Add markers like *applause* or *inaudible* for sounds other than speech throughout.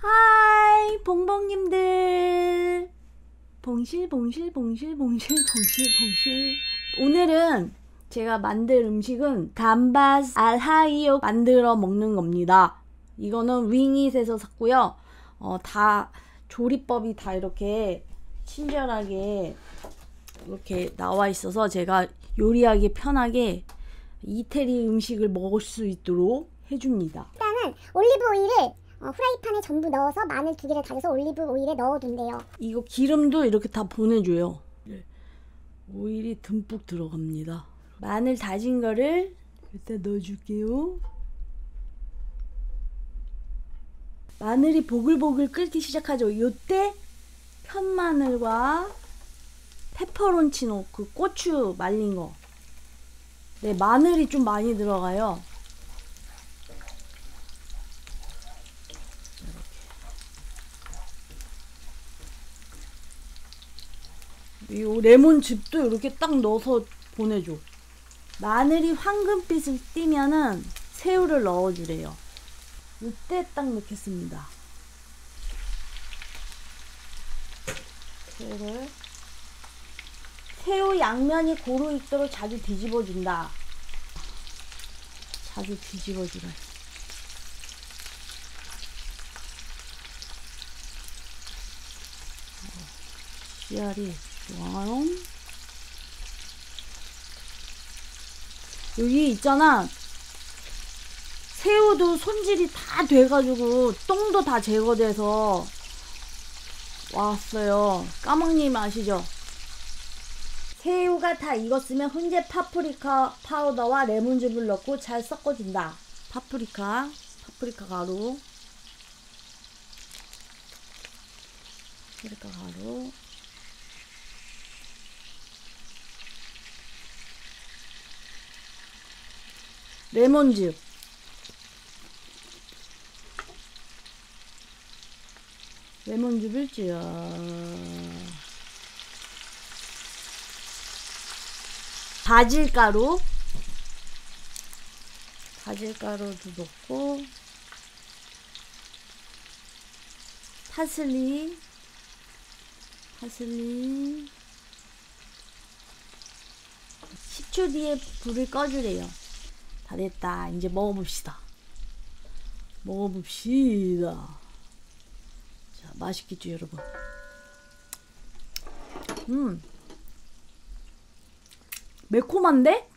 하이 봉봉님들. 봉실 봉실 봉실 봉실 봉실 봉실. 오늘은 제가 만들 음식은 감바스 알하이오 만들어 먹는 겁니다. 이거는 윙잇에서 샀고요. 어, 다 조리법이 다 이렇게 친절하게 이렇게 나와 있어서 제가 요리하기 편하게 이태리 음식을 먹을 수 있도록 해줍니다. 일단은 올리브 오일을 어, 후라이팬에 전부 넣어서 마늘 두 개를 다져서 올리브 오일에 넣어둔대요. 이거 기름도 이렇게 다 보내줘요. 네. 오일이 듬뿍 들어갑니다. 마늘 다진 거를 일단 넣어줄게요. 마늘이 보글보글 끓기 시작하죠. 요때 편마늘과 페퍼론치노 그 고추 말린 거. 네, 마늘이 좀 많이 들어가요. 이 레몬즙도 이렇게 딱 넣어서 보내줘. 마늘이 황금빛을 띠면은 새우를 넣어주래요. 이때 딱 넣겠습니다. 새우를 새우 양면이 고루 있도록 자주 뒤집어준다. 자주 뒤집어주래. 씨알이 좋아요. 여기 있잖아. 새우도 손질이 다 돼가지고 똥도 다 제거돼서 왔어요. 까망님 아시죠? 새우가 다 익었으면 훈제 파프리카 파우더와 레몬즙을 넣고 잘 섞어준다. 파프리카, 파프리카 가루, 파프리카 가루, 레몬즙. 레몬즙을 쥐어 바질가루. 바질가루도 넣고. 파슬리 파슬리 10초 뒤에 불을 꺼주래요 다 됐다. 이제 먹어봅시다. 먹어봅시다. 자, 맛있겠죠, 여러분? 음. 매콤한데?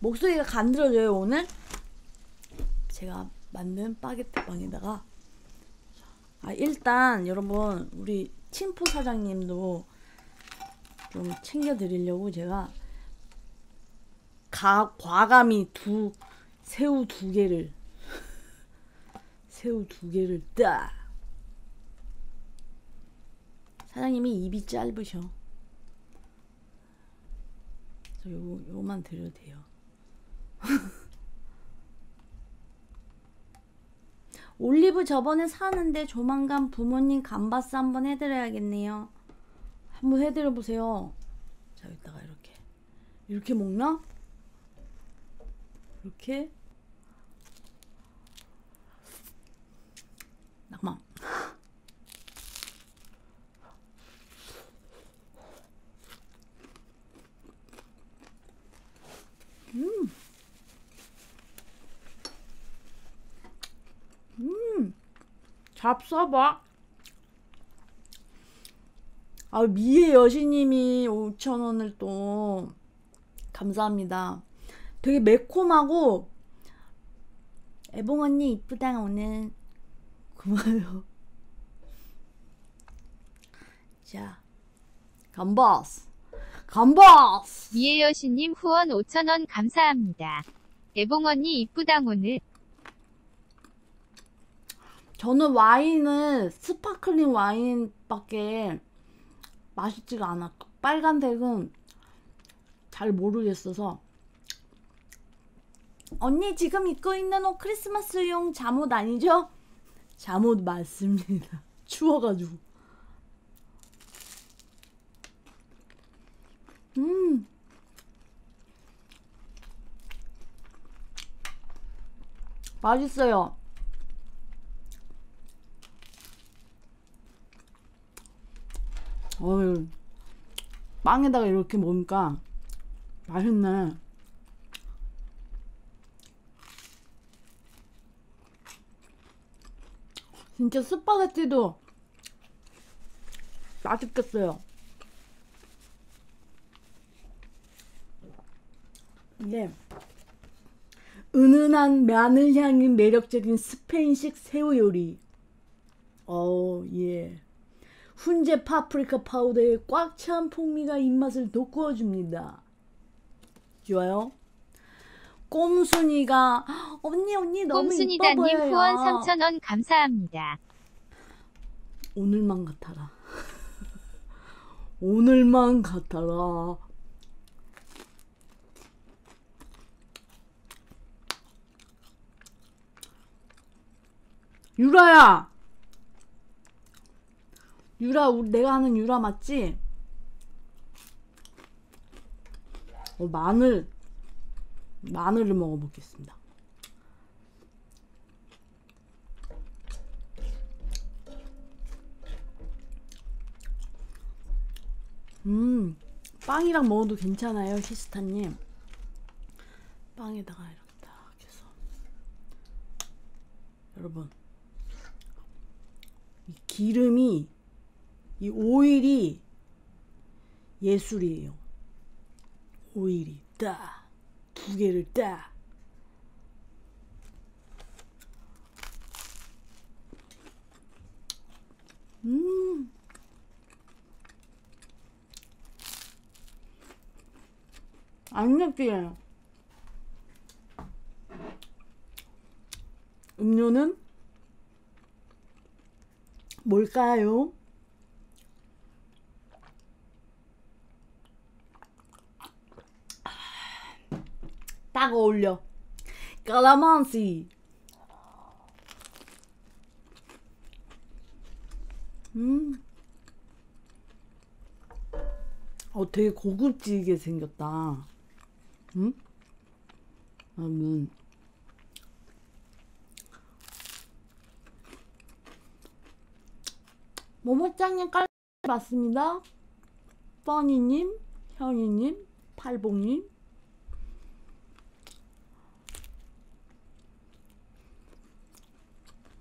목소리가 간드러져요, 오늘? 제가 만든 바게트 빵에다가 아, 일단 여러분 우리 친포 사장님도 좀 챙겨드리려고 제가 가, 과감히 두 새우 두 개를. *laughs* 새우 두 개를 딱. 사장님이 입이 짧으셔. 그래서 요, 요만 드려도 돼요. *laughs* 올리브 저번에 사는데 조만간 부모님 감바스 한번 해드려야겠네요. 한번 해드려 보세요. 자 여기다가 이렇게. 이렇게 먹나? 이렇게 낙망 음. 음. 잡숴봐. 아, 미의 여신님이 5천원을 또, 감사합니다. 되게 매콤하고 애봉 언니 이쁘다 오늘 고마워요. *laughs* 자, 감바스, 감바스. 이혜여신님 후원 5천원 감사합니다. 애봉 언니 이쁘당 오늘. 저는 와인은 스파클링 와인밖에 맛있지가 않아. 빨간색은 잘 모르겠어서 언니 지금 입고 있는 옷 크리스마스용 잠옷 아니죠? 잠옷 맞습니다. *laughs* 추워가지고. 음. 맛있어요. 어휴, 빵에다가 이렇게 먹으니까 맛있네. 진짜 스파게티도 맛있겠어요. 이게 은은한 마늘 향이 매력적인 스페인식 새우 요리. 어, 예. 훈제 파프리카 파우더에 꽉찬 풍미가 입맛을 돋구어 줍니다. 좋아요? 꼼순이가 언니 언니 너무 꼼순이다님 보여요. 후원 3,000원 감사합니다. 오늘만 같아라. *laughs* 오늘만 같아라. 유라야! 유라, 내가 하는 유라 맞지? 어, 마늘, 마늘을 먹어보겠습니다. 음, 빵이랑 먹어도 괜찮아요, 시스타님. 빵에다가 이렇게 딱 해서. 여러분, 이 기름이, 이 오일이 예술이에요. 오일이 딱, 두 개를 딱. 음. 안 맵지요. 음료는 뭘까요? 딱 어울려. 까라만시. 음. 어, 되게 고급지게 생겼다. 응? 음. 모모짱님 깔 맞습니다. 뻔이님, 현이님, 팔복님.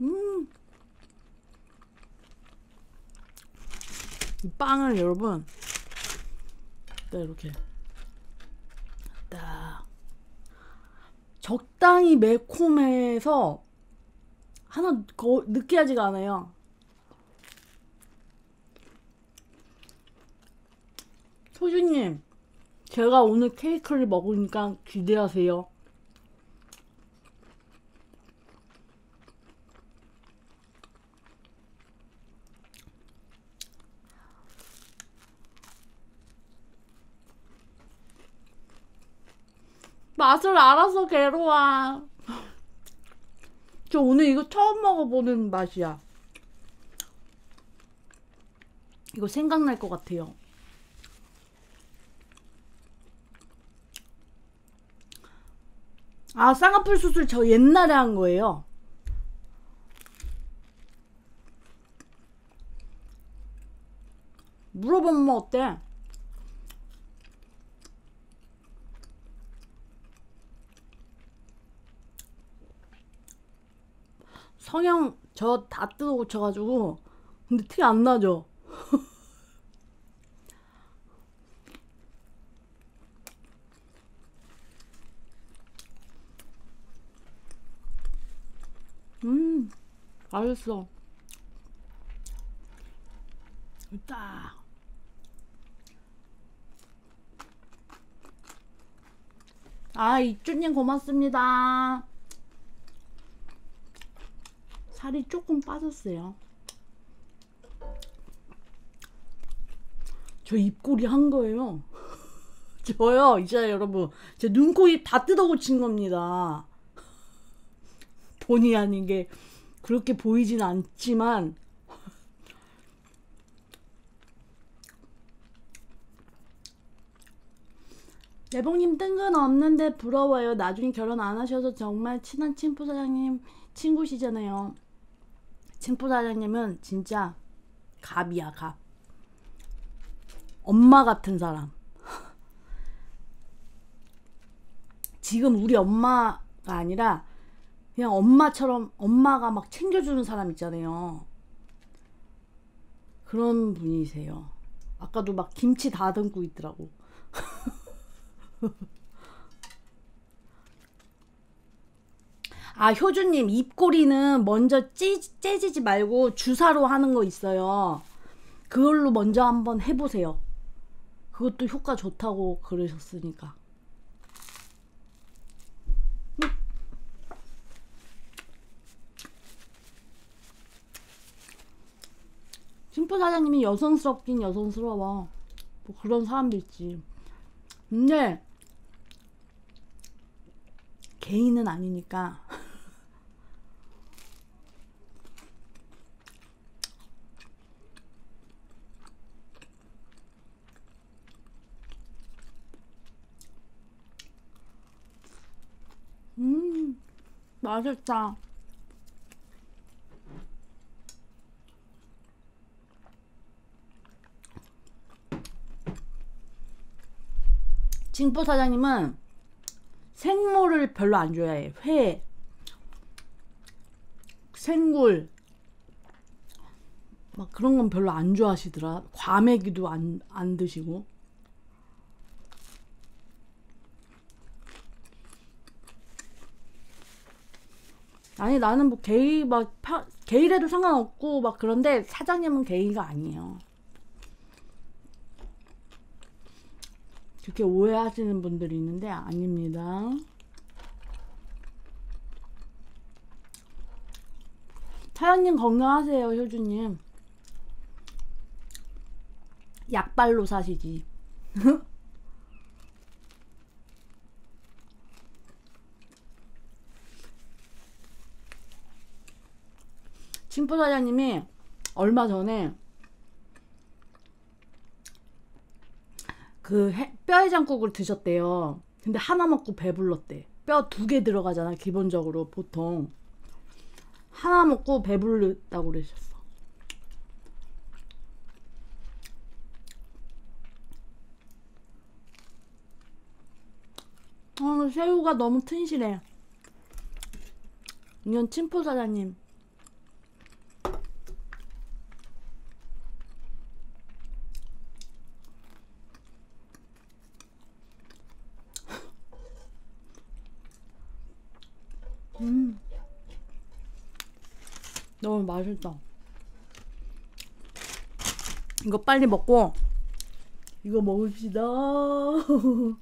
음. 이 빵을 여러분, 딱 이렇게 딱 적당히 매콤해서 하나 거, 느끼하지가 않아요. 소주님, 제가 오늘 케이크를 먹으니까 기대하세요. 맛을 알아서 괴로워. 저 오늘 이거 처음 먹어보는 맛이야. 이거 생각날 것 같아요. 아, 쌍꺼풀 수술 저 옛날에 한 거예요. 물어보면 뭐 어때? 성형 저 다 뜯어 고쳐가지고 근데 티 안 나죠? *laughs* 음 맛있어 딱 아, 이쭈님 고맙습니다. 살이 조금 빠졌어요. 저 입꼬리 한 거예요. *laughs* 저요, 이제 여러분. 제 눈, 코, 입 다 뜯어 고친 겁니다. *laughs* 본의 아닌 게 그렇게 보이진 않지만, *laughs* 대봉님 뜬건 없는데 부러워요. 나중에 결혼 안 하셔서 정말 친한 친부 사장님 친구시잖아요. 친부 사장님은 진짜 갑이야 갑. 엄마 같은 사람. *laughs* 지금 우리 엄마가 아니라 그냥 엄마처럼 엄마가 막 챙겨주는 사람 있잖아요. 그런 분이세요. 아까도 막 김치 다듬고 있더라고. *laughs* 아, 효주님, 입꼬리는 먼저 찌, 째지지 말고 주사로 하는 거 있어요. 그걸로 먼저 한번 해보세요. 그것도 효과 좋다고 그러셨으니까. 심포 사장님이 여성스럽긴 여성스러워. 뭐 그런 사람도 있지. 근데 개인은 아니니까. 음, 맛있다. 징포 사장님은 생물을 별로 안 좋아해. 회, 생굴, 막 그런 건 별로 안 좋아하시더라. 과메기도 안, 안 드시고. 아니 나는 뭐 게이 막 파, 게이래도 상관없고 막 그런데 사장님은 게이가 아니에요. 그렇게 오해하시는 분들이 있는데 아닙니다. 사장님 건강하세요, 효주님. 약발로 사시지. *laughs* 진포 사장님이 얼마 전에 그 해- 뼈해장국을 드셨대요. 근데 하나 먹고 배불렀대. 뼈 두 개 들어가잖아, 기본적으로 보통. 하나 먹고 배불렀다고 그러셨어. 어, 새우가 너무 튼실해. 이건 침포 사장님. 음. 너무 맛있다. 이거 빨리 먹고 이거 먹읍시다. *laughs*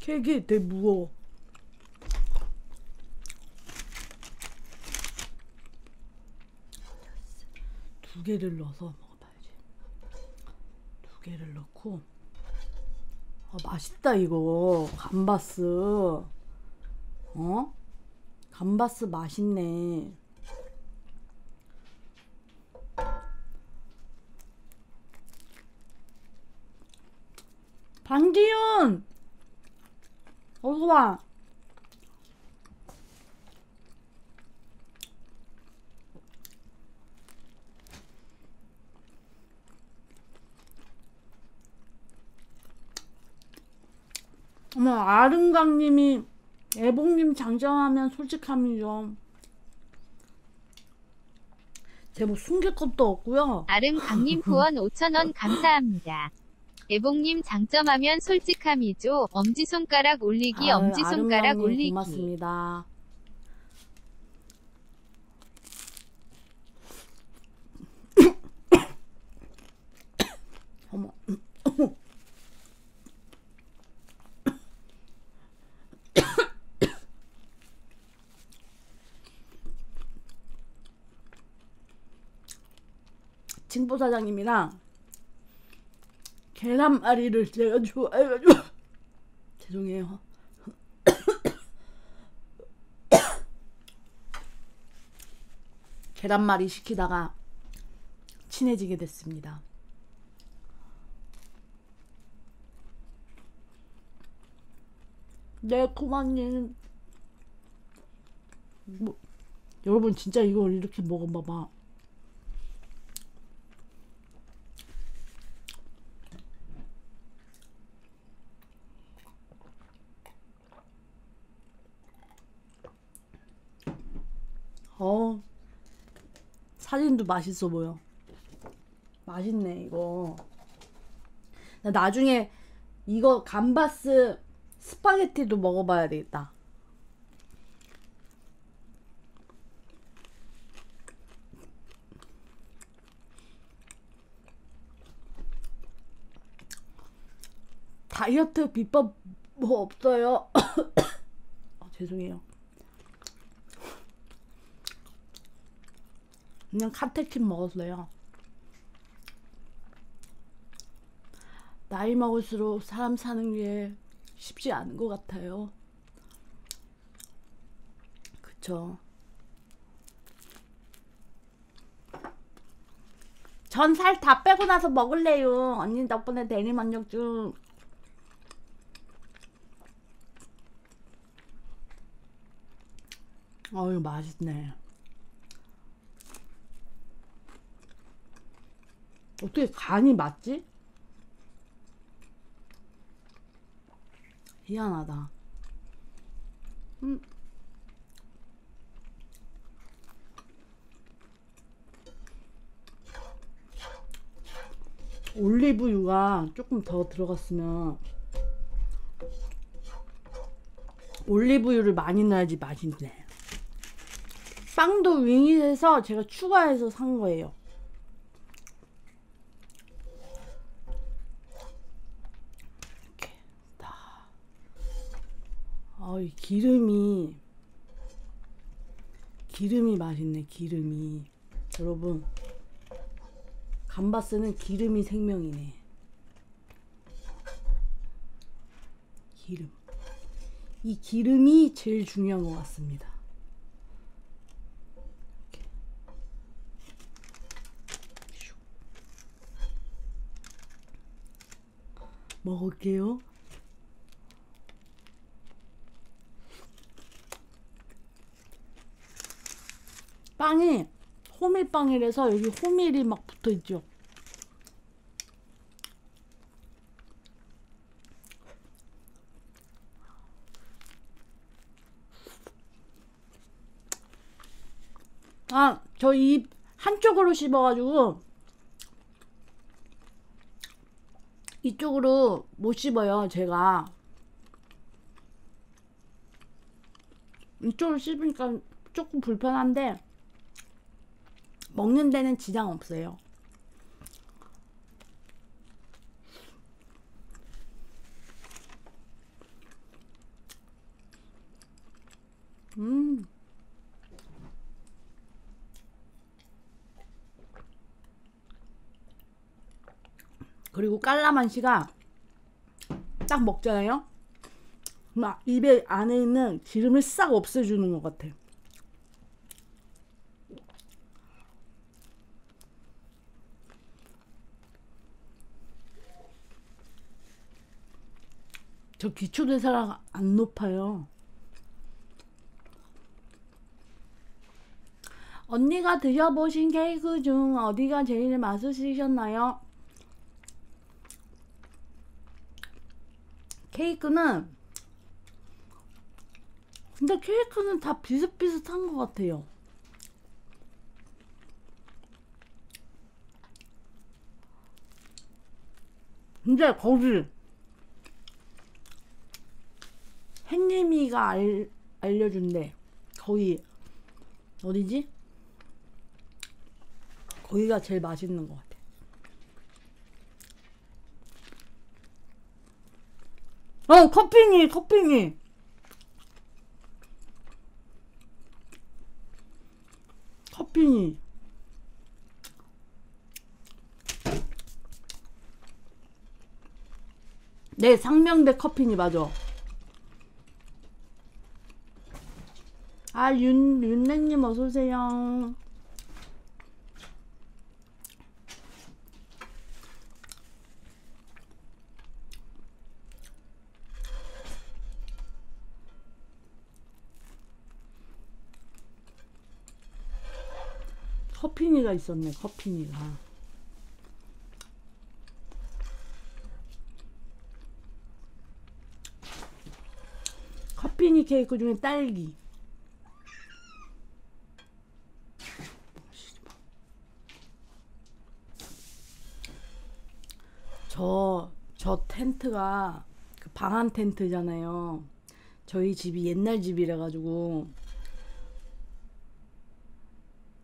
케이크 되게 무거워. 두 개를 넣어서 먹어봐야지. 두 개를 넣고. 아, 맛있다 이거 감바스. 어? 감바스 맛있네. 반지윤! 어서와. 어머, 아름강님이 애봉님 장점하면 솔직함이죠. 제뭐 숨길 것도 없고요. 아름 강님 후원 5,000원 감사합니다. 애봉님 장점하면 솔직함이죠. 엄지손가락 올리기, 아유, 엄지손가락 아름강님 올리기. 고맙습니다. 어머. 징보 사장님이랑 계란말이를 제가 좋아해가지고 *laughs* 죄송해요. *coughs* 계란말이 시키다가 친해지게 됐습니다. 네, 고마님. 뭐, 여러분 진짜 이걸 이렇게 먹어봐봐. 어, 사진도 맛있어 보여. 맛있네, 이거. 나 나중에 이거 감바스 스파게티도 먹어봐야 되겠다. 다이어트 비법 뭐 없어요? *coughs* 아, 죄송해요. 그냥 카테킨 먹었어요. 나이 먹을수록 사람 사는 게 쉽지 않은 것 같아요. 그쵸. 전 살 다 빼고 나서 먹을래요. 언니 덕분에 대리만족중. 어유 맛있네. 어떻게 간이 맞지? 희한하다. 음. 올리브유가 조금 더 들어갔으면 올리브유를 많이 넣어야지 맛있네. 빵도 윙잇에서 제가 추가해서 산 거예요. 이렇게 다. 아, 이 기름이 기름이 맛있네. 기름이 여러분 감바스는 기름이 생명이네. 기름. 이 기름이 제일 중요한 것 같습니다. 먹을게요. 빵이 호밀빵이라서 여기 호밀이 막 붙어 있죠. 아, 저 입 한쪽으로 씹어가지고 이쪽으로 못 씹어요, 제가. 이쪽으로 씹으니까 조금 불편한데 먹는 데는 지장 없어요. 음. 그리고 깔라만시가 딱 먹잖아요. 막 입에 안에 있는 기름을 싹 없애주는 것 같아. 저 기초대사가 안 높아요. 언니가 드셔보신 케이크 중 어디가 제일 맛있으셨나요? 케이크는 근데 케이크는 다 비슷비슷한 것 같아요. 근데 거기 햇님이가 알, 알려준대. 거기 어디지? 거기가 제일 맛있는 것 같아. 어, 커피니, 커피니. 커피니. 네, 상명대 커피니 맞아. 아, 윤, 윤랭님 어서오세요. 커피니가 있었네, 커피니가. 커피니 케이크 중에 딸기. 저, 저 텐트가 그 방한 텐트잖아요. 저희 집이 옛날 집이라 가지고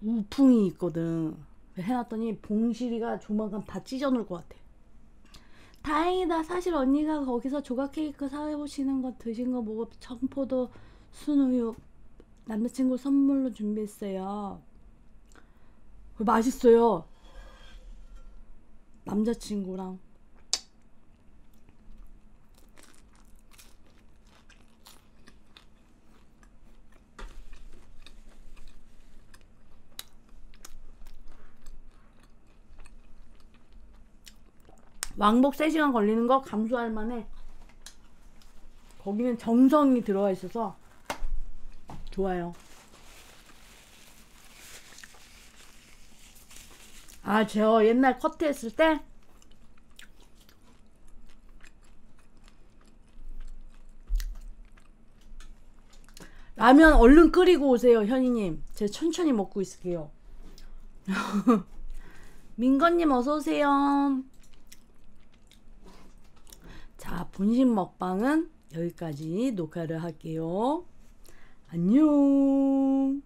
우풍이 있거든. 해놨더니 봉실이가 조만간 다 찢어놓을 것 같아. 다행이다. 사실 언니가 거기서 조각 케이크 사오시는 거 드신 거 보고 청포도 순우유 남자친구 선물로 준비했어요. 맛있어요. 남자친구랑 왕복 3시간 걸리는 거 감수할 만해. 거기는 정성이 들어가 있어서 좋아요. 아, 저 옛날 커트 했을 때 라면 얼른 끓이고 오세요, 현이님. 제가 천천히 먹고 있을게요. *laughs* 민건님 어서 오세요. 자, 본심 먹방은 여기까지 녹화를 할게요. 안녕.